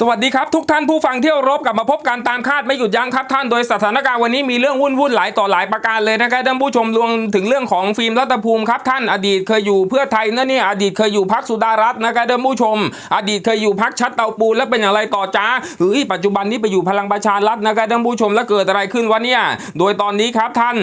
สวัสดีครับทุกท่านผู้ฟังเที่ยวรบกลับมาพบกันตามคาดไม่หยุดยั้งครับท่านโดยสถานการณ์วันนี้มีเรื่องวุ่นวุ่นหลายต่อหลายประการเลยนะครับท่านผู้ชมรวมถึงเรื่องของฟิล์มรัตภูมิครับท่านอดีตเคยอยู่เพื่อไทยนะเนี่ยอดีตเคยอยู่พักสุดารัตน์นะครับท่านผู้ชม อดีตเคยอยู่พักชัดเตาปูนแล้วเป็นอย่างไรต่อจ้าเฮ้ยปัจจุบันนี้ไปอยู่พลังประชารัฐนะครับท่านผู้ชมแล้วเกิดอะไรขึ้นวะเนี่ยโดยตอนนี้ครับท่าน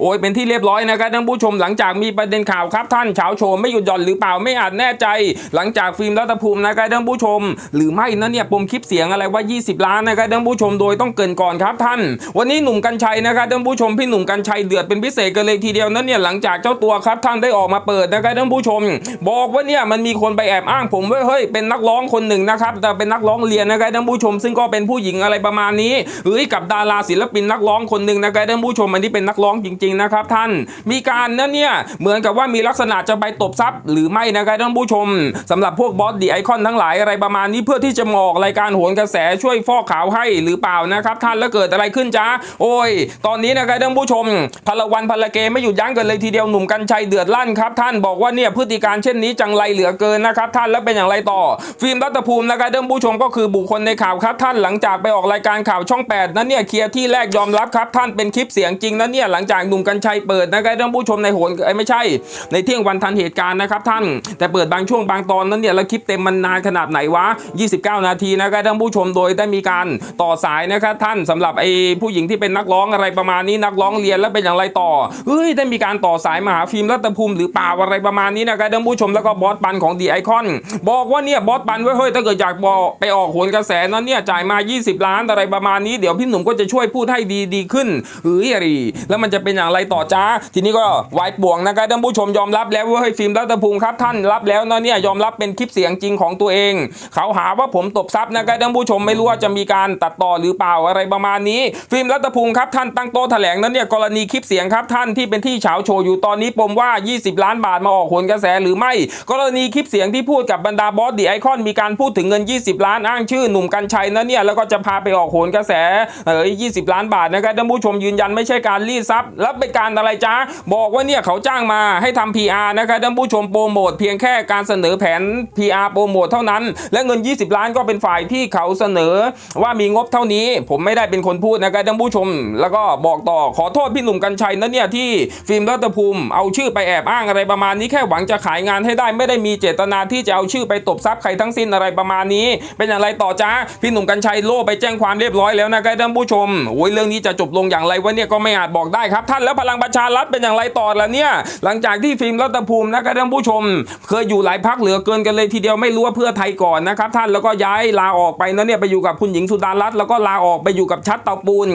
โอ้ยเป็นที่เรียบร้อยนะครับท่านผู้ชมหลังจากมีประเด็นข่าวครับท่านเฉาโชว์ไม่หยุดหย่อนหรือเปล่าไม่อาจแน่ใจ หลังจากฟิล์มรัตภูมินะครับท่านผู้ชม หรือไม่นะเนี่ยปมคลิปเสียงอะไรว่า 20 ล้านนะครับท่านผู้ชมโดยต้องเกินก่อนครับท่าน วันนี้หนุ่มกัญชัยนะครับท่านผู้ชมพี่หนุ่มกัญชัยเดือดเป็นพิเศษกันเลยทีเดียวนั้นเนี่ยหลังจากเจ้าตัวครับท่านได้ออกมาเปิดนะครับท่านผู้ชม บอกว่าเนี่ยมันมีคนไปแอบอ้างผมว่าเฮ้ยเป็นนักร้องคนหนึ่งนะครับแต่เป็นนักร้องเรียนนะครับท่านผู้ชม ซึ่งก็เป็นผู้หญิงอะไรประมาณนี้เฮ้ยกับดาราศิลปินนักร้องคนหนึ่งนะครับท่านผู้ชมอันนี้เป็นนักร้องจริงๆ นะครับท่าน มีการนั่นเนี่ยเหมือนกับว่ามีลักษณะจะไปตบทรัพย์ หรือไม่นะครับท่านผู้ชมสำหรับพวกบอสดีไอคอนทั้งหลายอะไรประมาณนี้เพื่อที่จะมออกรายการโหนกระแสช่วยฟอกขาวให้หรือเปล่านะครับท่านแล้วเกิดอะไรขึ้นจ้าโอ้ย ตอนนี้นะครับท่านผู้ชมพลวันพลเกไม่หยุดยั้งกันเลยทีเดียวหนุ่มกัญชัยเดือดลั่นครับท่านบอกว่าเนี่ยพฤติการเช่นนี้จังไรเหลือเกินนะครับท่านแล้วเป็นอย่างไรต่อ ฟิล์มรัตภูมินะครับท่านผู้ชมก็คือบุคคลในข่าวครับท่านหลังจากไปออกรายการข่าวช่อง 8 นั้นเนี่ยเคลียร์ที่แรกยอมรับครับท่านเป็นคลิปเสียงจริงนั้นเนี่ยหลังจากหนุ่มกัญชัยเปิดนะครับท่านผู้ชมในโหนเอ้ไม่ใช่ ในเที่ยงวันทันเหตุการณ์นะครับท่าน แต่เปิดบางช่วงบางตอนนั้นเนี่ยแล้วคลิปเต็มมันนานขนาดไหนวะ 29 นาทีนะครับท่านผู้ชมโดยได้มีการต่อสายนะครับท่านสำหรับไอ้ผู้หญิงที่เป็นนักร้องอะไรประมาณนี้นักร้องเรียนแล้วเป็นอย่างไรต่อเฮ้ยได้มีการต่อสายมาหาฟิล์มรัตภูมิหรือเปล่าอะไรประมาณนี้นะครับท่านผู้ชมแล้วก็บอสปันของดีไอคอนบอกว่าเนี่ยบอสปันเว้เฮ้ยถ้าเกิดอยากบอกไปออกโหนกระแสนั้นเนี่ยจ่ายมา 20 ล้านอะไรประมาณนี้เดี๋ยวพี่หนุ่มก็จะช่วยพูดให้ดีดีขึ้นเฮ้ยอะไรแล้วมันจะเป็นอย่างไรต่อจ้า ทีนี้ก็วายป่วงนะครับท่านผู้ชมยอมรับแล้วว่าเฮ้ยฟิล์มรัตภูมิครับท่านรับแล้วนะเนี่ยยอมรับเป็นคลิปเสียงจริงของตัวเอง เขาหาว่าผมตบทรัพย์นะครับท่านผู้ชมไม่รู้ว่าจะมีการตัดต่อหรือเปล่าอะไรประมาณนี้ ฟิล์มรัตภูมิครับท่านตั้งโต๊ะแถลงนั้นเนี่ยกรณีคลิปเสียงครับท่านที่เป็นที่เฉาโชว์อยู่ตอนนี้ปมว่า 20 ล้านบาทมาออกโหนกระแสหรือไม่ กรณีคลิปเสียงที่พูดกับบรรดาบอสดีไอคอนมีการพูดถึงเงิน 20 ล้านอ้างชื่อหนุ่มกัญชัยนะเนี่ยแล้วก็จะพาไปออกโหนกระแสเออ20 ล้านบาทนะครับท่านผู้ชมยืนยันไม่ใช่การรีดทรัพย์แล้วเป็นการอะไรจ้าบอกว่าเนี่ยเขาจ้างมาให้ทำ PR นะครับท่านผู้ชมโปรโมทเพียงแค่การเสนอแผน PR โปรโมทเท่านั้น และเงิน 20 ล้านก็เป็นฝ่ายที่เขาเสนอว่ามีงบเท่านี้ ผมไม่ได้เป็นคนพูดนะครับท่านผู้ชม แล้วก็บอกต่อขอโทษพี่หนุ่มกัญชัยนะเนี่ยที่ฟิล์มรัตภูมิเอาชื่อไปแอบอ้างอะไรประมาณนี้แค่หวังจะขายงานให้ได้ไม่ได้มีเจตนาที่จะเอาชื่อไปตบทรัพย์ใครทั้งสิ้นอะไรประมาณนี้ เป็นอย่างไรต่อจ้าพี่หนุ่มกัญชัยโล่ไปแจ้งความเรียบร้อยแล้วนะครับท่านผู้ชมโอ้ยเรื่องนี้จะจบลงอย่างไรวะเนี่ยก็ไม่อาจบอกได้ครับท่านแล้วพลังประชารัฐเป็นอย่างไรต่อละเนี่ย หลังจากที่ฟิล์มรัตภูมินะครับท่านผู้ชม เคยอยู่หลายพักเหลือเกินกันเลยทีเดียวไม่รู้ว่าเพื่อไทยก่อนนะครับท่านแล้วก็ย้ายลาออกไปนะเนี่ยไปอยู่กับคุณหญิงสุดารัตน์แล้วก็ลาออกไปอยู่กับชัดเตาปูน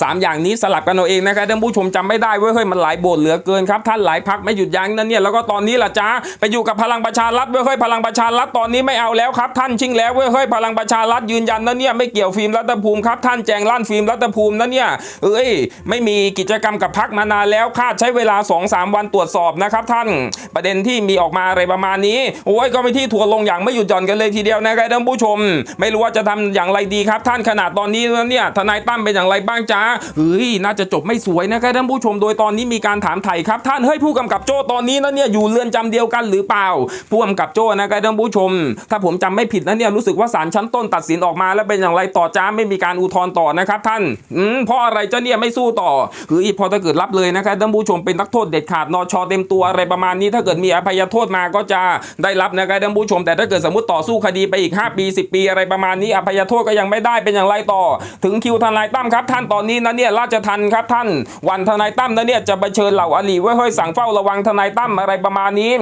สามอย่างนี้สลับกันเอาเองนะครับท่านผู้ชมจำไม่ได้เว้ยเฮ้ยมันหลายโบทเหลือเกินครับท่านหลายพักไม่หยุดยั้งนั่นเนี่ยแล้วก็ตอนนี้ล่ะจ้าไปอยู่กับพลังประชารัฐเว้ยเฮ้ยพลังประชารัฐตอนนี้ไม่เอาแล้วครับท่านชิงแล้วเว้ยเฮ้ยพลังประชารัฐยืนยันนะเนี่ยไม่เกี่ยวฟิล์มรัตภูมิครับท่านแจงลั่นฟิล์มรัตภูมินะเนี่ยเอ้ยไม่มีกิจกรรมกับพักมานานแล้วคาดใช้เวลา 2-3 วันตรวจสอบนะครับท่านประเด็นที่มีออกมาอะไรประมาณนี้โอ้ยก็ไปที่ทัวลงอย่างไม่หยุดหย่อนกันเลยทีเดียวนะครับท่านผู้ชม ไม่รู้ว่าจะทำอย่างไรดีครับ ท่านขนาดตอนนี้แล้วเนี่ยทนายตั้มเป็นอย่างไรบ้างจ้าเฮ้ยน่าจะจบไม่สวยนะครับท่านผู้ชมโดยตอนนี้มีการถามไถ่ครับ ท่านเฮ้ยผู้กำกับโจ้ตอนนี้นะเนี่ยอยู่เรือนจำเดียวกันหรือเปล่า ผู้กำกับโจ้นะครับท่านผู้ชม ถ้าผมจำไม่ผิดนะเนี่ยรู้สึกว่าศาลชั้นต้นตัดสินออกมาแล้วเป็นอย่างไรต่อจ้าไม่มีการอุทธรณ์ต่อนะครับ ท่านอืมเพราะอะไรเจ้าเนี่ยไม่สู้ต่อเฮ้ยพอถ้าเกิดรับเลยนะครับท่านผู้ชมเป็นนักโทษเด็ดขาดนอชอเต็มตัวอะไรประมาณนี้ ถ้าเกิดมีอภัยโทษมาก็จะได้รับนะครับท่านผู้ชม แต่ถ้าเกิดสมมติต่อสู้คดีไปอีก 5 ปี 10 ปีอะไรประมาณนี้ อภัยโทษก็ยังไม่ได้เป็นอย่างไรต่อ ถึงคิวทนายตั้มครับ ท่านตอนนี้นะเนี่ยราชทันครับท่านวันทนายตั้มนะเนี่ยจะไปเชิญเหล่าอลีไว้เฮ้ยสั่งเฝ้าระวังทนายตั้มอะไรประมาณนี้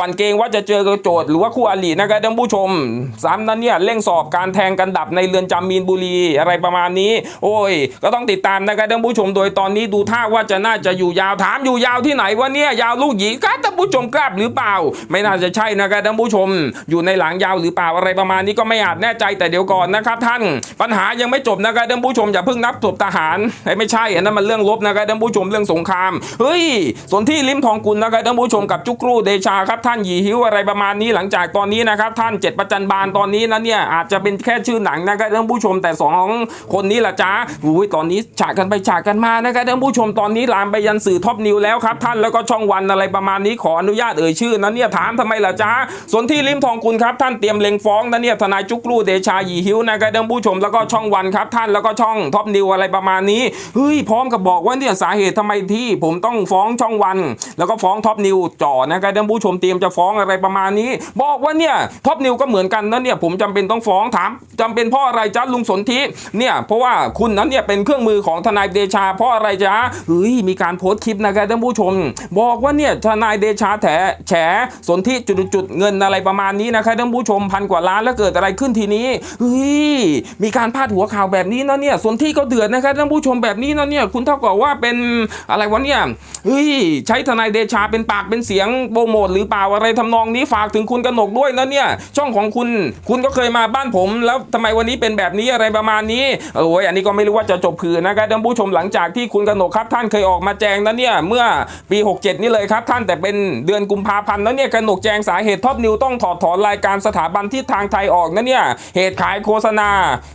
วันเกรงว่าจะเจอกับโจทย์หรือว่าคู่อลีนะครับท่านผู้ชมซ้ำนั้นเนี่ยเร่งสอบการแทงกันดับในเรือนจำมีนบุรีอะไรประมาณนี้ โอ้ย ก็ต้องติดตามนะครับท่านผู้ชมโดยตอนนี้ดูท่าว่าจะน่าจะอยู่ยาวถามอยู่ยาวที่ไหนวะเนี่ยยาวลูกหยีครับท่านผู้ชมกราบหรือเปล่า ไม่น่าจะใช่นะครับท่านผู้ชม อยู่ในหลังยาวหรือเปล่าอะไรประมาณนี้ก็ไม่อาจแน่ใจแต่เดี๋ยวก่อนนะครับท่าน ปัญหายังไม่จบนะครับท่านผู้ชมอย่าเพิ่งนับจบทหารเอ้ไม่ใช่อันนั้นมันเรื่องลบนะครับท่านผู้ชมเรื่องสงครามเฮ้ยส่วนที่ลิมทองกุลนะครับท่านผู้ชมกับจุกรูเดชาครับท่านหยีหิวอะไรประมาณนี้หลังจากตอนนี้นะครับท่านเจ็ดประจันบานตอนนี้นะเนี่ยอาจจะเป็นแค่ชื่อหนังนะครับท่านผู้ชมแต่สองคนนี้ล่ะจ้าอุ้ยตอนนี้ฉากกันไปฉากกันมานะครับท่านผู้ชมตอนอนนี้ลามไปยันสื่อท็อปนิวแล้วครับท่านแล้วก็ช่องวันอะไรประมาณนี้ขออนุญาตเอ่ยชื่อนั้นเนี่ยถามทำไมล่ะจ๊ะส่วนที่ริมทองคุณครับท่านเตรียมเล็งฟ้องนะเนี่ยทนายจุกรูเดชาหยีหิวนะครับท่านผู้ชมแล้วก็ช่องวันครับท่านแล้วก็ช่องท็อปนิวอะไรประมาณนี้เฮ้ยพร้อมกับบอกว่าเนี่ยสาเหตุทำไมที่ผมต้องฟ้องช่องวัน แล้วก็ฟ้องท็อปนิวจ่อนะครับท่านผู้ชมเตรียมจะฟ้องอะไรประมาณนี้ บอกว่าเนี่ยท็อปนิวก็เหมือนกันนะเนี่ยผมจำเป็นต้องฟ้องถามจำเป็นเพราะอะไรจ๊ะลุงสนธิเนี่ยเพราะว่าคุณนั้นเนี่ยเป็นเครื่องมือของทนายเดชาเพราะอะไรจ๊ะเฮ้ยมีการโพสต์คลิปนะครับท่านผู้ชม บอกว่าเนี่ยทนายเดชาแถแฉสนธิจุดๆเงินอะไรประมาณนี้นะครับท่านผู้ชมพันกว่าล้านแล้วเกิดอะไรขึ้นทีนี้เฮ้ยมีการพาดหัวข่าวแบบนี้นะเนี่ยสนธิก็เดือดนะครับท่านผู้ชมแบบนี้นะเนี่ยคุณเท่ากับว่าเป็นอะไรวะเนี่ยเฮ้ยใช้ทนายเดชาเป็นปากเป็นเสียงโปรโมทหรือเปล่าอะไรทำนองนี้ฝากถึงคุณกนกด้วยนะเนี่ยช่องของคุณคุณก็เคยมาบ้านผม แล้วทำไมวันนี้เป็นแบบนี้อะไรประมาณนี้โอ้ยอันนี้ก็ไม่รู้ว่าจะจบคือนะครับท่านผู้ชมหลังจากที่คุณกนกครับท่านเคยออกมาแจงนะเนี่ยเมื่อปี 67 นี่เลยครับ ท่านแต่เป็นเดือนกุมภาพันธ์นะเนี่ยกหนกแจงสาเหตุท็อปนิวต้องถอดถอนรายการสถาบันที่ทางไทยออกนะเนี่ยเหตุขายโฆษณา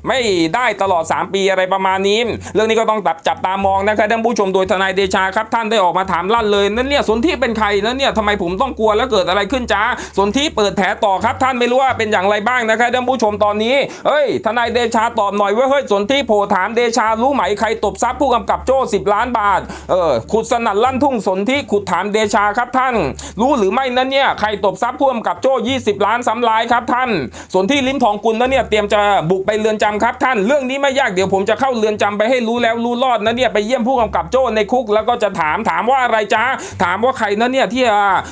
ไม่ได้ตลอด 3 ปีอะไรประมาณนี้ เรื่องนี้ก็ต้องจับจับตามองนะครับท่านผู้ชมโดยทนายเดชาครับท่านได้ออกมาถามลั่นเลยนั่นเนี่ยสนที่เป็นใครนั่นเนี่ยทำไมผมต้องกลัวแล้วเกิดอะไรขึ้นจ้าสนที่เปิดแผลต่อครับท่านไม่รู้ว่าเป็นอย่างไรบ้างนะครับท่านผู้ชมตอนนี้เฮ้ยทนายเดชาตอบหน่อยว่าเฮ้ยสนที่โผถามเดชารู้ไหมใครตบทรัพย์ผู้กำกับโจ้10 ล้านบาทเออขุดสนั่นลั่นทุ่งสนที่ขุดถามเดชาครับท่าน รู้หรือไม่นั่นเนี่ยใครตบทรัพย์ผู้กำกับโจ้ 20 ล้านซ้ำลายครับท่านส่วนที่ลิ้มทองกุลนั่นเนี่ยเตรียมจะบุกไปเรือนจำครับท่าน เรื่องนี้ไม่ยากเดี๋ยวผมจะเข้าเรือนจำไปให้รู้แล้วรู้รอดนะเนี่ยไปเยี่ยมผู้กำกับโจ้ในคุก แล้วก็จะถามถามว่าอะไรจ้าถามว่าใครนะเนี่ยที่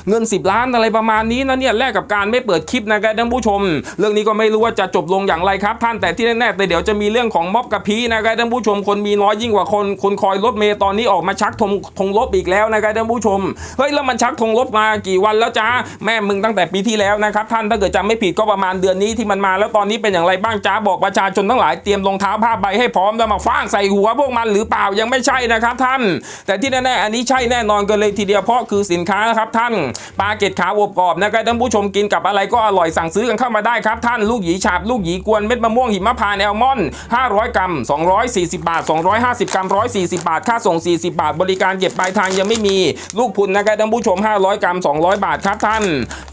เงิน 10 ล้านอะไรประมาณนี้นะเนี่ยแลกกับการไม่เปิดคลิปนะครับท่านผู้ชม เรื่องนี้ก็ไม่รู้ว่าจะจบลงอย่างไรครับท่านแต่ที่แน่ๆแต่เดี๋ยวจะมีเรื่องของม็อบกับพีนะครับท่านผู้ชมคนมีน้อยยิ่งกว่าคนคนคอยรถเมย์ตอนนี้ออกมาชักธงธงลบอีกแล้วนะครับท่านผู้ชมเฮ้ยแล้วมันชักธงลบมากี่วันแล้วจ้าแม่มึงตั้งแต่ปีที่แล้วนะครับท่านถ้าเกิดจำไม่ผิดก็ประมาณเดือนนี้ที่มันมาแล้วตอนนี้เป็นอย่างไรบ้างจ้าบอกประชาชนทั้งหลายเตรียมรองเท้าผ้าใบให้พร้อมแล้วมาฟางใส่หัวพวกมันหรือเปล่ายังไม่ใช่นะครับท่าน แต่ที่แน่ๆอันนี้ใช่แน่นอนกันเลยทีเดียวเพราะคือสินค้านะครับท่านปลาเกตขาวอบกรอบนะครับท่านผู้ชมกินกับอะไรก็อร่อยสั่งซื้อกันเข้ามาได้ครับท่านลูกหยีฉาบลูกหยีกวนเม็ดมะม่วงหิมะพานแอลมอนด์500 กรัม 240 บาท 250 กรัม 140 บาท ค่าส่ง40 บาท บริการเก็บปลายทางยังไม่มี ลูกพุนนะครับท่านผู้ชม 500 กรัม 200 บาทครับท่าน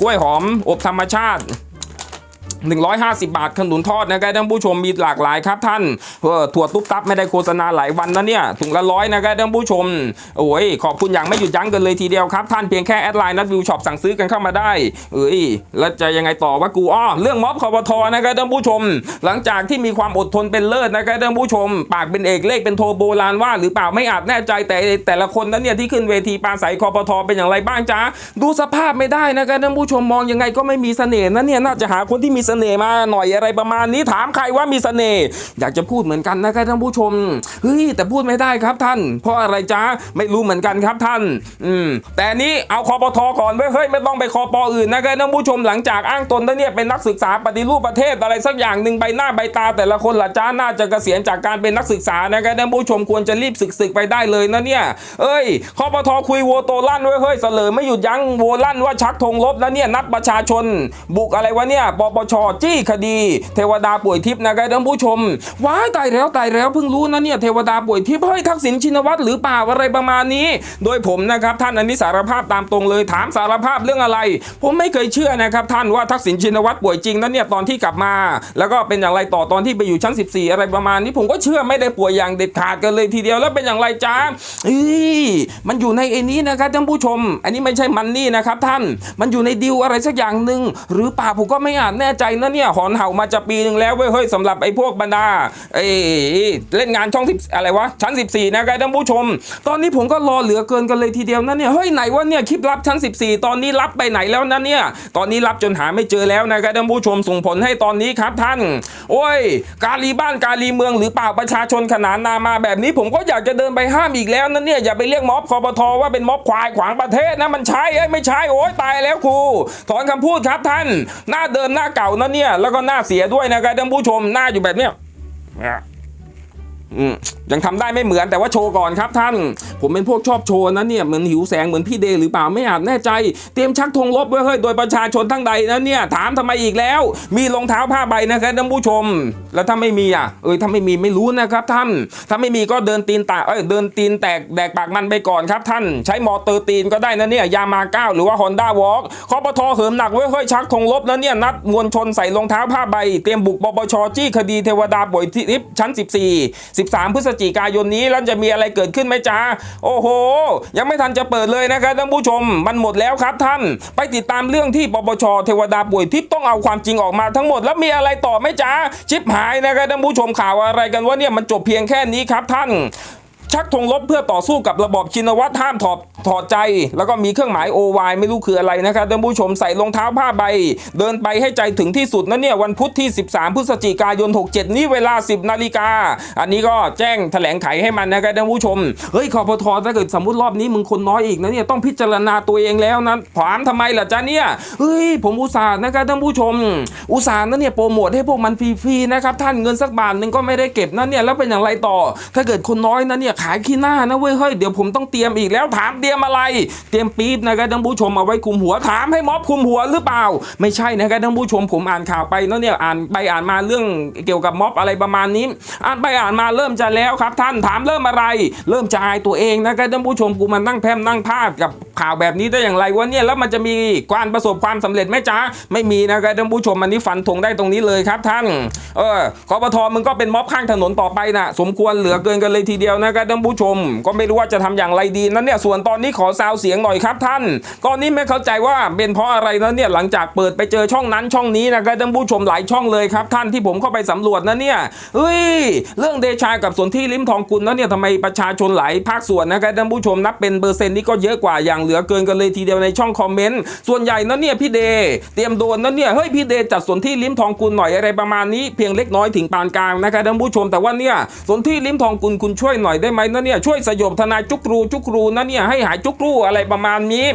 กล้วยหอมอบธรรมชาติ 150 บาทขนุนทอดนะครับท่านผู้ชมมีหลากหลายครับท่านเออถั่วตุ๊บตับไม่ได้โฆษณาหลายวันนะเนี่ยถุงละร้อยนะครับท่านผู้ชมโอ้ยขอบคุณอย่างไม่หยุดยั้งกันเลยทีเดียวครับท่านเพียงแค่แอดไลน์นัดวิวช็อปสั่งซื้อกันเข้ามาได้เอ้ยแล้วจะยังไงต่อว่ากูอ้อเรื่องม็อบคอปทนะครับท่านผู้ชม หลังจากที่มีความอดทนเป็นเลิศนะครับท่านผู้ชม ปากเป็นเอกเลขเป็นโทโบราณว่า หรือเปล่าไม่อาจแน่ใจแต่แต่ละคนนั้นเนี่ยที่ขึ้นเวทีปราศัยคอปทเป็นอย่างไรบ้างจ๊ะดูสภาพไม่ได้นะครับท่านผู้ชมมองยังไงก็ไม่มีเสน่ห์นะเนี่ยน่าจะหาคนที่มีเสน่ห์มาหน่อยอะไรประมาณนี้ถามใครว่ามีเสน่ห์อยากจะพูดเหมือนกันนะครับท่านผู้ชมเฮ้ยแต่พูดไม่ได้ครับท่าน เพราะอะไรจ๊ะไม่รู้เหมือนกันครับท่าน อืมแต่นี้เอาคอปทก่อนไว้เฮ้ยไม่ต้องไปคอปอื่นนะครับท่านผู้ชมหลังจากอ้างตนแล้วเนี่ยเป็นนักศึกษาปฏิรูปประเทศอะไรสักอย่างหนึ่งใบหน้าใบตา แต่ละคนละจ้าน่าจะเกษียณจากการเป็นนักศึกษานะครับท่านผู้ชมควรจะรีบศึกศึกไปได้เลยนะเนี่ย เอ้ยคอปทคุยโวโตลั่นไว้ยเฮ้ยเสลอไม่หยุดยั้งโวลั่นว่าชักธงลบนะเนี่ยนัดประชาชน บุกอะไรวะเนี่ยปปชจี้คดี เทวดาป่วยทิพย์นะครับท่านผู้ชม ว้ายตายแล้วตายแล้วเพิ่งรู้นะเนี่ยเทวดาป่วยทิพย์เฮ้ยทักษิณชินวัตรหรือเปล่าอะไรประมาณนี้ โดยผมนะครับท่านอันนี้สารภาพตามตรงเลยถามสารภาพเรื่องอะไร ผมไม่เคยเชื่อนะครับท่านว่าทักษิณชินวัตรป่วยจริงนะเนี่ยตอนที่กลับมา แล้วก็เป็นอย่างไรต่อตอนที่ไปอยู่ชั้น 14 อะไรประมาณนี้ผมก็เชื่อไม่ได้ป่วยอย่างเด็ดขาดกันเลยทีเดียวแล้วเป็นอย่างไรจ้าเอ้มันอยู่ในไอ้นี้นะครับท่านผู้ชม อันนี้ไม่ใช่มันนี่นะครับท่านมันอยู่ในดิวอะไรสักอย่างหนึ่งหรือเปล่าผมก็ไม่อาจแน่ใจนะเนี่ยหอนเห่ามาจะปีหนึ่งแล้วเว้ยเฮ้ยสำหรับไอ้พวกบรรดาไอ้เล่นงานช่องสิบอะไรวะชั้น 14 นะครับท่านผู้ชม ตอนนี้ผมก็รอเหลือเกินกันเลยทีเดียวนะเนี่ยเฮ้ยไหนว่าเนี่ยคลิปลับชั้น 14 ตอนนี้รับไปไหนแล้วนะเนี่ยตอนนี้รับจนหาไม่เจอแล้วนะครับท่านผู้ชมส่งผลให้ตอนนี้ครับท่าน โอ้ย กาลีบ้านกาลีเมืองหรือเปล่าประชาชนขนานนามาแบบนี้ผมก็อยากจะเดินไปห้ามอีกแล้วนะเนี่ยอย่าไปเรียกม็อบคอปทว่าเป็นม็อบควายขวางประเทศนะมันใช่ไม่ใช่โอ้ยตายแล้วครูถอนคำพูดครับท่าน หน้าเดิมหน้าเก่านะเนี่ยแล้วก็หน้าเสียด้วยนะครับท่านผู้ชมหน้าอยู่แบบเนี้ย ยังทำได้ไม่เหมือนแต่ว่าโชว์ก่อนครับท่าน ผมเป็นพวกชอบโชว์นะเนี่ยเหมือนหิวแสงเหมือนพี่เดย์หรือเปล่าไม่อาจแน่ใจ เตรียมชักธงลบไว้เฮ้ยโดยประชาชนทั้งใดนะเนี่ยถามทำไมอีกแล้ว มีรองเท้าผ้าใบนะครับท่านผู้ชม แล้วถ้าไม่มีอะเอ้ยถ้าไม่มีไม่รู้นะครับท่าน ถ้าไม่มีก็เดินตีนตาเอ้ยเดินตีนแตกแดกปากมันไปก่อนครับท่าน ใช้มอเตอร์ตีนก็ได้นะเนี่ยยามาก้าหรือว่าฮอนด้าวอล์กคอปทเหิมหนักไว้เฮ้ยชักธงลบนะเนี่ยนัดมวลชนใส่รองเท้าผ้าใบ เตรียมบุกปปชจี้คดีเทวดาป่วยทิพย์ชั้น 14 13 พฤศจิกายนนี้แล้วจะมีอะไรเกิดขึ้นไหมจ้าโอ้โห ยังไม่ทันจะเปิดเลยนะครับท่านผู้ชม มันหมดแล้วครับท่าน ไปติดตามเรื่องที่ปปชเทวดาป่วยทิพย์ต้องเอาความจริงออกมาทั้งหมด แล้วมีอะไรต่อไหมจ้าชิปหายนะครับท่านผู้ชมข่าวอะไรกันว่าเนี่ยมันจบเพียงแค่นี้ครับท่าน ชักธงลบเพื่อต่อสู้กับระบอบชินวัตรห้ามถอดถอดใจ แล้วก็มีเครื่องหมาย OY ไม่รู้คืออะไรนะครับท่านผู้ชมใส่รองเท้าผ้าใบ เดินไปให้ใจถึงที่สุดนะเนี่ยวันพุธที่ 13 พฤศจิกายน 67 นี้เวลา 10 นาฬิกา อันนี้ก็แจ้งแถลงไขให้มันนะครับท่านผู้ชม เฮ้ยคอปทถ้าเกิดสมมติรอบนี้มึงคนน้อยอีกนะเนี่ยต้องพิจารณาตัวเองแล้วนะถามทำไมล่ะจ๊ะเนี่ยเฮ้ยผมอุตส่าห์นะครับท่านผู้ชม อุตส่าห์นะเนี่ยโปรโมทให้พวกมันฟรีๆนะครับท่านเงินสักบาทหนึ่งก็ไม่ได้เก็บนะเนี่ยแล้วเป็นอย่างไรต่อ ถ้าเกิดคนน้อยนะเนี่ยขายขี้หน้านะเว้ยเฮ้ยเดี๋ยวผมต้องเตรียมอีกแล้วถามเตรียมอะไร เตรียมปี๊บนะครับท่านผู้ชมเอาไว้คุมหัวถามให้ม็อบคุมหัวหรือเปล่า ไม่ใช่นะครับท่านผู้ชมผมอ่านข่าวไปเนาะเนี่ยอ่านไปอ่านมาเรื่องเกี่ยวกับม็อบอะไรประมาณนี้ อ่านไปอ่านมาเริ่มจะแล้วครับ ท่านถามเริ่มอะไร เริ่มจะอายตัวเองนะครับท่านผู้ชมกูมานั่งแพมนั่งภาพกับข่าวแบบนี้ได้อย่างไรวะเนี่ยแล้วมันจะมีการประสบความสำเร็จไหมจ๊ะไม่มีนะครับท่านผู้ชมอันนี้ฟันธงได้ตรงนี้เลยครับท่านเออคอปทมึงก็เป็นม็อบข้างถนนต่อไปนะสมควรเหลือเกินกันเลยทีเดียวนะครับท่านผู้ชม ก็ไม่รู้ว่าจะทำอย่างไรดีนั้นเนี่ยส่วนตอนนี้ขอซาวเสียงหน่อยครับท่าน ตอนนี้ไม่เข้าใจว่าเป็นเพราะอะไรนะเนี่ยหลังจากเปิดไปเจอช่องนั้นช่องนี้นะครับท่านผู้ชมหลายช่องเลยครับท่านที่ผมเข้าไปสำรวจนะเนี่ยเฮ้ยเรื่องเดชากับสนที่ลิ้มทองกุลนะเนี่ยทำไมประชาชนหลายภาคส่วนนะครับท่านผู้ชมนับเป็นเปอร์เซ็นต์นี่ก็เยอะกว่าอย่างเหลือเกินกันเลยทีเดียวในช่องคอมเมนต์ส่วนใหญ่นะเนี่ยพี่เดเตรียมโดนนะเนี่ยเฮ้ยพี่เดจัดสนที่ลิ้มทองกุลหน่อยอะไรประมาณนี้เพียงเล็กน้อยถึงปานกลางนะครับท่านผู้ชมแต่ว่าเนี่ยสนที่ลิ้มทองกุลคุณช่วยหน่อยได้ไหมนะเนี่ยช่วยสยบทนายจุกรูจุกรูนะเนี่ยให้หายจุกรูอะไรประมาณนี้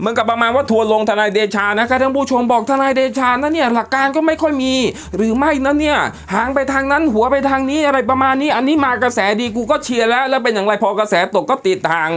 เหมือนกับประมาณว่าทัวร์ลงทนายเดชานะครับท่านผู้ชมบอกทนายเดชานะเนี่ยหลักการก็ไม่ค่อยมี หรือไม่นะเนี่ยหางไปทางนั้นหัวไปทางนี้อะไรประมาณนี้ อันนี้มากระแสดีกูก็เชียร์แล้ว แล้วเป็นอย่างไรพอกระแสตกก็ติดทาง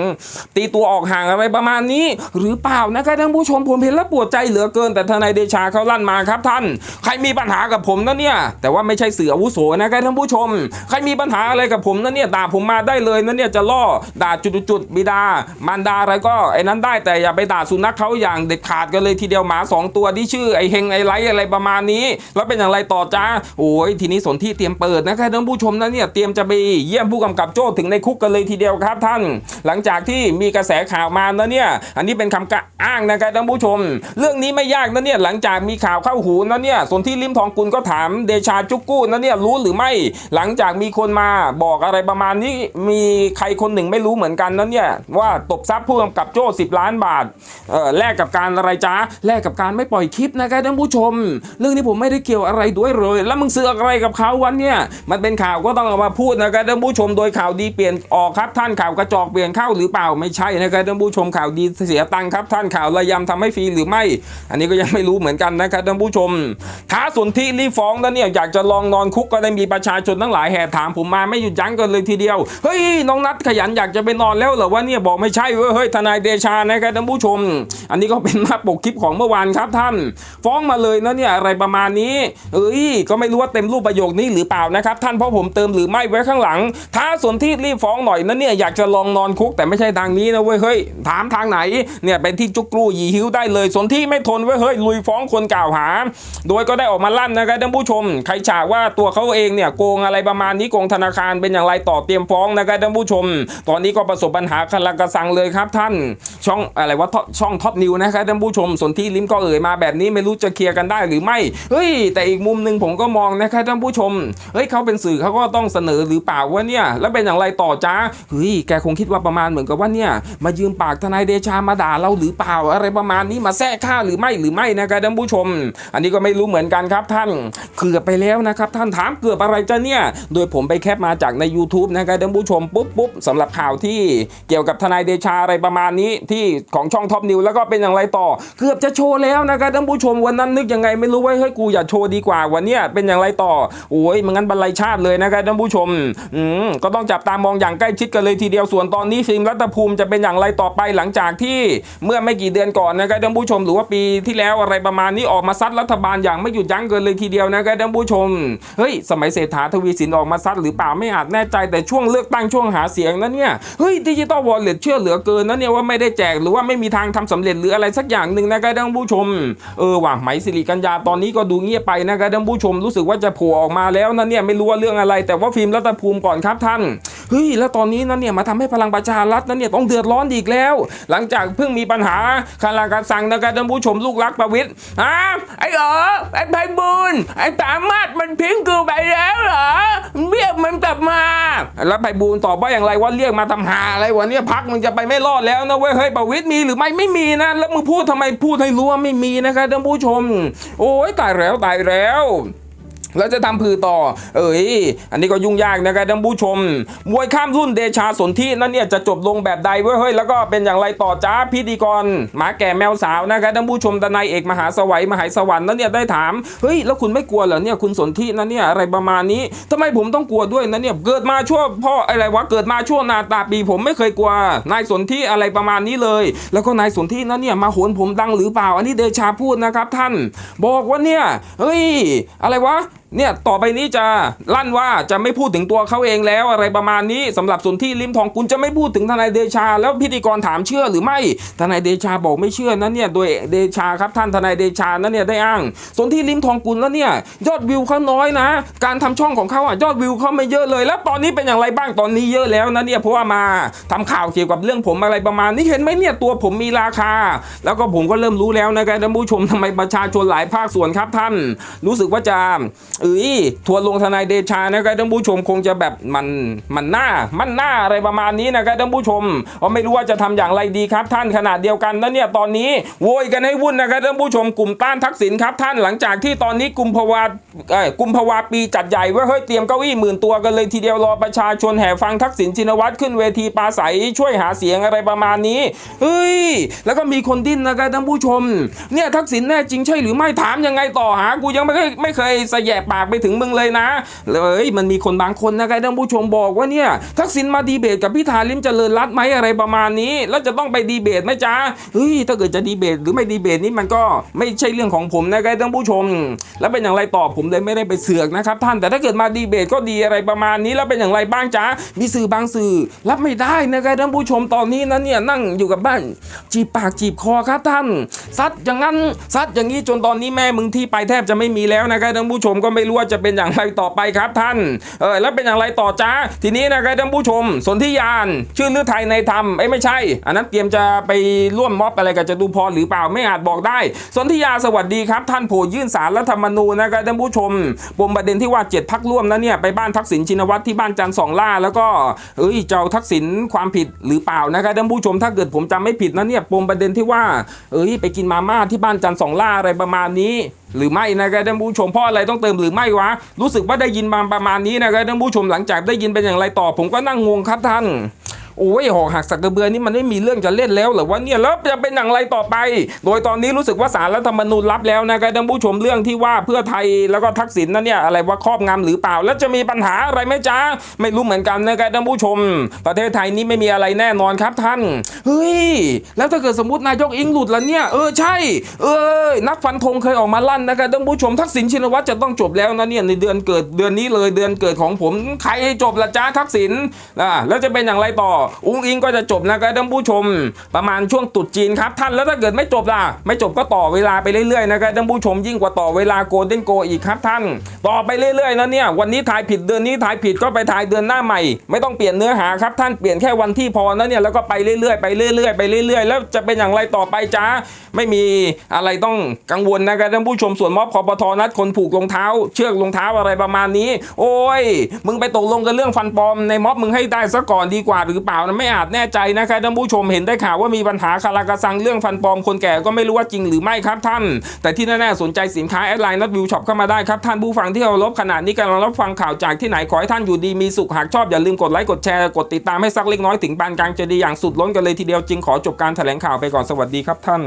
ตีตัวออกห่างอะไรประมาณนี้ หรือเปล่านะครับท่านผู้ชมผมเห็นแล้วปวดใจเหลือเกิน แต่ทนายเดชาเขาลั่นมาครับท่าน ใครมีปัญหากับผมนะเนี่ย แต่ว่าไม่ใช่เสืออาวุโสนะครับท่านผู้ชม ใครมีปัญหาอะไรกับผมนะเนี่ยด่าผมมาได้เลยนะเนี่ยจะล่อด่าจุดๆบิดามารดาอะไรก็ไอ้นั้นได้แต่อย่าไปด่าสุนัขเขาอย่างเด็ดขาดกันเลยทีเดียวหมาสองตัวที่ชื่อไอเฮงไอไลท์อะไรประมาณนี้ แล้วเป็นอย่างไรต่อจ้าโอ้ยทีนี้สนที่เตรียมเปิดนะครับท่านผู้ชมนะเนี่ยเตรียมจะไปเยี่ยมผู้กำกับโจ้ถึงในคุกกันเลยทีเดียวครับท่าน หลังจากที่มีกระแสข่าวมานะเนี่ยอันนี้เป็นคำกะอ้างนะครับท่านผู้ชม เรื่องนี้ไม่ยากนะเนี่ยหลังจากมีข่าวเข้าหูนะเนี่ยสนที่ลิมทองกุลก็ถามเดชาจุกกู้นะเนี่ยรู้หรือไม่ หลังจากมีคนมาบอกอะไรประมาณนี้มีใครคนหนึ่งไม่รู้เหมือนกันนะเนี่ยว่าตบทรัพย์ผู้กำกับโจ้10 ล้านบาท แลกกับการอะไรจ้าแลกกับการไม่ปล่อยคลิปนะครับท่านผู้ชม เรื่องนี้ผมไม่ได้เกี่ยวอะไรด้วยเลย แล้วมึงซื้ออะไรกับเขาวันเนี่ยมันเป็นข่าวก็ต้องเอามาพูดนะครับท่านผู้ชมโดยข่าวดีเปลี่ยนออกครับท่านข่าวกระจอกเปลี่ยนเข้าหรือเปล่าไม่ใช่นะครับท่านผู้ชมข่าวดีเสียตังค์ครับท่านข่าวระยำทำให้ฟรีหรือไม่ อันนี้ก็ยังไม่รู้เหมือนกันนะครับท่านผู้ชมท้าสนที่รีฟ้องแล้วเนี่ยอยากจะลองนอนคุกก็ได้มีประชาชนทั้งหลายแห่ถามผมมาไม่หยุดยั้งกันเลยทีเดียวเฮ้ยน้องนัดขยันอยากจะไปนอนแล้วเหรอวะเนี่ยบอกไม่ใช่เว้ยเฮ้ยทนายเดชานะครับท่านผู้ชมอันนี้ก็เป็นหน้าปกคลิปของเมื่อวานครับท่าน ฟ้องมาเลยนะเนี่ยอะไรประมาณนี้ เอ้ยก็ไม่รู้ว่าเต็มรูปประโยคนี้หรือเปล่านะครับท่านเพราะผมเติมหรือไม่ไว้ข้างหลังท้าสนที่รีบฟ้องหน่อยนะเนี่ยอยากจะลองนอนคุกแต่ไม่ใช่ทางนี้นะเว้ยเฮ้ยถามทางไหนเนี่ยเป็นที่จุกรูยีหิวได้เลยสนที่ไม่ทนเว้ยเฮ้ยลุยฟ้องคนกล่าวหา โดยก็ได้ออกมาลั่นนะครับท่านผู้ชม ใครฉากว่าตัวเขาเองเนี่ยโกงอะไรประมาณนี้โกงธนาคารเป็นอย่างไรต่อเตรียมฟ้องนะครับท่านผู้ชม ตอนนี้ก็ประสบปัญหาคลังกระสังเลยครับท่าน ช่องอะไรวะท็อปช่องท็อปนิวนะครับท่านผู้ชมส่วนที่ลิมก็เอ่ยมาแบบนี้ไม่รู้จะเคลียร์กันได้หรือไม่เฮ้ย แต่อีกมุมหนึ่งผมก็มองนะครับท่านผู้ชมเฮ้ยเขาเป็นสื่อเขาก็ต้องเสนอหรือเปล่าว่าเนี่ย แล้วเป็นอย่างไรต่อจ้าเฮ้ยแกคงคิดว่าประมาณเหมือนกับว่าเนี่ยมายืมปากทนายเดชามาด่าเราหรือเปล่าอะไรประมาณนี้มาแทรกข้าหรือไม่หรือไม่นะครับท่านผู้ชม อันนี้ก็ไม่รู้เหมือนกันครับท่านเกือบไปแล้วนะครับท่านถามเกือบอะไรจ้ะเนี่ย โดยผมไปแคปมาจากใน YouTube นะครับท่านผู้ชมปุ๊บปุ๊บสำหรับข่าวที่เกี่ยวกับทนายเดชาอะไรประมาณนี้ที่ของช่องท็อปนิววแล้วก็เป็นอย่างไรต่อ เกือบจะโชว์แล้วนะครับท่านผู้ชมวันนั้นนึกยังไงไม่รู้ว่าเฮ้ยกูอย่าโชว์ดีกว่าวันเนี้ยเป็นอย่างไรต่อโอ้ยมันงั้นบรรลัยชาติเลยนะครับท่านผู้ชมอืมก็ต้องจับตามองอย่างใกล้ชิดกันเลยทีเดียวส่วนตอนนี้ฟิล์มรัฐภูมิจะเป็นอย่างไรต่อไปหลังจากที่เมื่อไม่กี่เดือนก่อนนะครับท่านผู้ชมหรือว่าปีที่แล้วอะไรประมาณนี้ออกมาซัดรัฐบาลอย่างไม่หยุดยั้งเกินเลยทีเดียวนะครับท่านผู้ชมเฮ้ยสมัยเศรษฐาทวีสินออกมาซัดหรือเปล่าไม่อาจแน่ใจแต่ช่วงเลือกตั้งช่วงหาเสียงนั้นเนี่ยเฮ้ยดิจิตอลวอลเล็ตเชื่อเหลือเกินนะเนี่ยว่าไม่ได้แจกหรือว่าไม่มีทางทำสำเร็จหรืออะไรสักอย่างหนึ่งนะครับท่านผู้ชมเออว่ะไหมสิริกัญญาตอนนี้ก็ดูเงียบไปนะครับท่านผู้ชมรู้สึกว่าจะโผล่ออกมาแล้วนะเนี่ยไม่รู้ว่าเรื่องอะไร แต่ว่าฟิล์มรัฐภูมิก่อนครับท่านเฮ้ยแล้วตอนนี้นะเนี่ยมาทำให้พลังประชารัฐนะเนี่ยต้องเดือดร้อนอีกแล้ว หลังจากเพิ่งมีปัญหาคาราการสั่งนะครับท่านผู้ชมลูกรักประวิตรอ่าไอ้เออไอ้ไพบูลย์ไอ้สามารถมันทิ้งกูไปแล้วเหรอเรียกมันกลับมา แล้วไพบูลย์ตอบว่าอย่างไรว่าเรียกมาทำหาอะไรวะเนี่ยพักมึงจะไปไม่รอดแล้วนะเว้ยเฮ้ยประวิตรมีหรือไม่ไม่มีนะ แล้วมึงพูดทำไมพูดให้รู้ว่าไม่มีนะคะท่านผู้ชม โอ้ยตายแล้วตายแล้ว แล้วจะทำพือต่อ เอ้ย อันนี้ก็ยุ่งยากนะครับท่านผู้ชม มวยข้ามรุ่นเดชาสนที่นั่นเนี่ยจะจบลงแบบใดเว้ยเฮ้ยแล้วก็เป็นอย่างไรต่อจ้าพิธีกรหมาแก่แมวสาวนะครับท่านผู้ชมดนายเอกมหาสวัยมหาสวรรค์นั่นเนี่ยได้ถามเฮ้ยแล้วคุณไม่กลัวเหรอเนี่ยคุณสนที่นั่นเนี่ยอะไรประมาณนี้ทำไมผมต้องกลัวด้วยนะเนี่ยเกิดมาชั่วพ่ออะไรวะเกิดมาชั่วนาตาปีผมไม่เคยกลัวนายสนที่อะไรประมาณนี้เลย แล้วก็นายสนที่นั่นเนี่ยมาโหนผมดังหรือเปล่า อันนี้เดชาพูดนะครับท่าน บอกว่าเนี่ยเฮ้ยอะไรวะเนี่ยต่อไปนี้จะลั่นว่าจะไม่พูดถึงตัวเขาเองแล้วอะไรประมาณนี้สำหรับส่วนที่ริมทองกุลจะไม่พูดถึงทนายเดชา แล้วพิธีกรถามเชื่อหรือไม่ทนายเดชาบอกไม่เชื่อนั้นเนี่ยโดยเดชาครับท่านทนายเดชานั้นเนี่ยได้อ้าง ส่วนที่ริมทองกุลแล้วเนี่ยยอดวิวเขาน้อยนะ การทำช่องของเขาอะยอดวิวเขาไม่เยอะเลย แล้วตอนนี้เป็นอย่างไรบ้างตอนนี้เยอะแล้วนะเนี่ยเพราะว่ามาทำข่าวเกี่ยวกับเรื่องผมอะไรประมาณนี้เห็นไหมเนี่ยตัวผมมีราคา แล้วก็ผมก็เริ่มรู้แล้วนะครับท่านผู้ชมทำไมประชาชนหลายภาคส่วนครับท่าน รู้สึกว่าจะเอ้ยทัวร์ลงทนายเดชานะครับท่านผู้ชมคงจะแบบมันมันหน้ามันหน้าอะไรประมาณนี้นะครับท่านผู้ชมเพราไม่รู้ว่าจะทำอย่างไรดีครับ ท่านขนาดเดียวกันนะเนี่ยตอนนี้โวยกันให้วุ่นนะครับท่านผู้ชมกลุ่มต้านทักษิณครับ ท่านหลังจากที่ตอนนี้กุมภาวาเอ้ยกุมภาวาปีจัดใหญ่ว่าเฮ้ยเตรียมเก้าอี้หมื่นตัวกันเลยทีเดียวรอประชาชนแห่ฟังทักษิณชินวัตรขึ้นเวทีปราศัยช่วยหาเสียงอะไรประมาณนี้เฮ้ยแล้วก็มีคนดิ้นนะครับท่านผู้ชม เนี่ยทักษิณแน่จริงใช่หรือไม่ถามยังไงต่อหากูยังไม่เคยไม่เคยสแยบปากไปถึงมึงเลยนะเลยมันมีคนบางคนนะครับท่านผู้ชมบอกว่าเนี่ยทักษิณมาดีเบตกับพิธาลิมเจริญรัตไหมอะไรประมาณนี้ แล้วจะต้องไปดีเบตไหมจ๊ะเฮ้ยถ้าเกิดจะดีเบตหรือไม่ดีเบตนี่มันก็ไม่ใช่เรื่องของผมนะครับท่านผู้ชม แล้วเป็นอย่างไรต่อผมเลยไม่ได้ไปเสือกนะครับท่านแต่ถ้าเกิดมาดีเบตก็ดีอะไรประมาณนี้แล้วเป็นอย่างไรบ้างจ๊ะมีสื่อบางสื่อ รับไม่ได้นะครับท่านผู้ชมตอนนี้นะเนี่ยนั่งอยู่กับบ้านจีบปากจีบคอครับท่านซัดอย่างนั้นซัดอย่างนี้จนตอนนี้แม่มึงที่ไปแทบจะไม่มีแล้วนะครับท่านผู้ชมก็ไม่รู้ว่าจะเป็นอย่างไรต่อไปครับท่านเออแล้วเป็นอย่างไรต่อจ้าทีนี้นะครับท่านผู้ชม สนธิยานชื่อลือไทยในธรรมไอ้ไม่ใช่ อันนั้นเตรียมจะไปร่วมม็อบอะไรกับจตุพรหรือเปล่าไม่อาจบอกได้ สนธิยาสวัสดีครับ ท่านโผยื่นสารรัฐธรรมนูญนะครับท่านผู้ชมปมประเด็นที่ว่าเจ็ดพักร่วมนั้นเนี่ยไปบ้านทักษิณชินวัตรที่บ้านจันทร์สองล่า แล้วก็เอ้ยเจ้าทักษิณความผิดหรือเปล่านะครับท่านผู้ชมถ้าเกิดผมจำไม่ผิดนะเนี่ยปมประเด็นที่ว่าเอ้ยไปกินมาม่าที่บ้านจันทร์สองล่าอะไรประมาณนี้หรือไม่นะครับท่านผู้ชมเพราะอะไรต้องเติมหรือไม่วะ รู้สึกว่าได้ยินมาประมาณนี้นะครับท่านผู้ชมหลังจากได้ยินเป็นอย่างไรต่อผมก็นั่งงงครับท่าน โอ้ยหอกหักสักกระเบือนี่มันไม่มีเรื่องจะเล่นแล้วหรือว่าเนี่ยแล้วจะเป็นอย่างไรต่อไป โดยตอนนี้รู้สึกว่าสารรัฐธรรมนูญรับแล้วนะครับท่านผู้ชมเรื่องที่ว่าเพื่อไทยแล้วก็ทักษิณนั่นเนี่ยอะไรว่าครอบงำหรือเปล่า แล้วจะมีปัญหาอะไรไหมจ๊ะไม่รู้เหมือนกันนะครับท่านผู้ชม ประเทศไทยนี้ไม่มีอะไรแน่นอนครับท่านเฮ้ยแล้วถ้าเกิดสมมตินายกอิงหลุดแล้วเนี่ยเออใช่ เออนักฟันธงเคยออกมาลั่นนะครับท่านผู้ชมทักษิณชินวัตรจะต้องจบแล้วนะเนี่ยในเดือนเกิดเดือนนี้เลยเดือนเกิดของผมใครให้จบละจ้าทักษิณอ่าแล้วจะเป็นอย่างไรต่ออุ้งอิงก็จะจบนะครับท่านผู้ชม ประมาณช่วงตรุษจีนครับท่านแล้วถ้าเกิดไม่จบล่ะ ไม่จบก็ต่อเวลาไปเรื่อยๆนะครับท่านผู้ชมยิ่งกว่าต่อเวลาโกลเด้นโกอีกครับท่าน ต่อไปเรื่อยๆนะเนี่ยวันนี้ถ่ายผิดเดือนนี้ถ่ายผิดก็ไปถ่ายเดือนหน้าใหม่ ไม่ต้องเปลี่ยนเนื้อหาครับท่านเปลี่ยนแค่วันที่พอนะเนี่ยแล้วก็ไปเรื่อยๆไปเรื่อยๆไปเรื่อยๆ แล้วจะเป็นอย่างไรต่อไปจ้าไม่มีอะไรต้องกังวลนะครับท่านผู้ชมส่วนม็อบคอปทนัดคนผูกรองเท้า เชือกรองเท้าอะไรประมาณนี้ โอ้ย มึงไปตกลงกันเรื่องฟันปลอมในม็อบมึงให้ได้ซะก่อนดีกว่าหรือเปล่าาวนะไม่อาจแน่ใจนะคะท่านผู้ชมเห็นได้ข่าวว่ามีปัญหาคาราคาซังเรื่องฟันปลอมคนแก่ก็ไม่รู้ว่าจริงหรือไม่ครับท่าน แต่ที่แน่ๆสนใจสินค้าแอดไลน์นัดวิวช็อปเข้ามาได้ครับท่านผู้ฟังที่เคารพขณะนี้กำลังรับฟังข่าวจากที่ไหนขอให้ท่านอยู่ดีมีสุขหากชอบอย่าลืมกดไลค์กดแชร์กดติดตามให้สักเล็กน้อยถึงปานกลางจะดีอย่างสุดล้นกันเลยทีเดียวจึงขอจบการแถลงข่าวไปก่อนสวัสดีครับท่าน